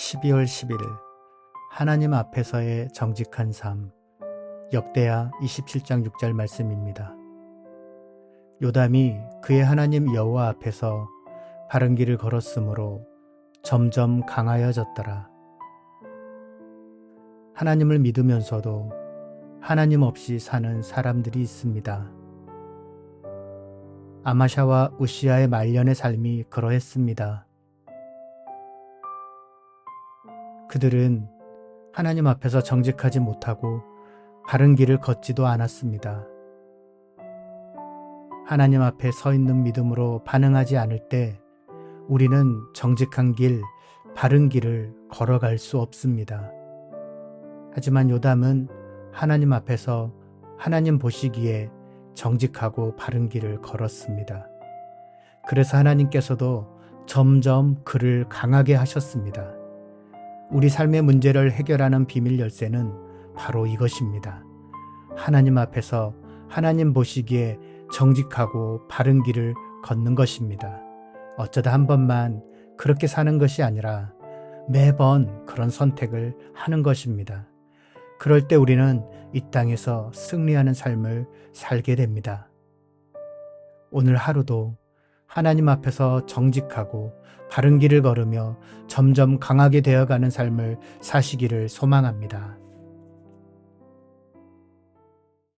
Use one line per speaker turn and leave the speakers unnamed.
12월 11일 하나님 앞에서의 정직한 삶 역대하 27장 6절 말씀입니다. 요담이 그의 하나님 여호와 앞에서 바른 길을 걸었으므로 점점 강하여졌더라. 하나님을 믿으면서도 하나님 없이 사는 사람들이 있습니다. 아마샤와 우시아의 말년의 삶이 그러했습니다. 그들은 하나님 앞에서 정직하지 못하고 바른 길을 걷지도 않았습니다. 하나님 앞에 서 있는 믿음으로 반응하지 않을 때 우리는 정직한 길, 바른 길을 걸어갈 수 없습니다. 하지만 요담은 하나님 앞에서 하나님 보시기에 정직하고 바른 길을 걸었습니다. 그래서 하나님께서도 점점 그를 강하게 하셨습니다. 우리 삶의 문제를 해결하는 비밀 열쇠는 바로 이것입니다. 하나님 앞에서 하나님 보시기에 정직하고 바른 길을 걷는 것입니다. 어쩌다 한 번만 그렇게 사는 것이 아니라 매번 그런 선택을 하는 것입니다. 그럴 때 우리는 이 땅에서 승리하는 삶을 살게 됩니다. 오늘 하루도 하나님 앞에서 정직하고 바른 길을 걸으며 점점 강하게 되어가는 삶을 사시기를 소망합니다.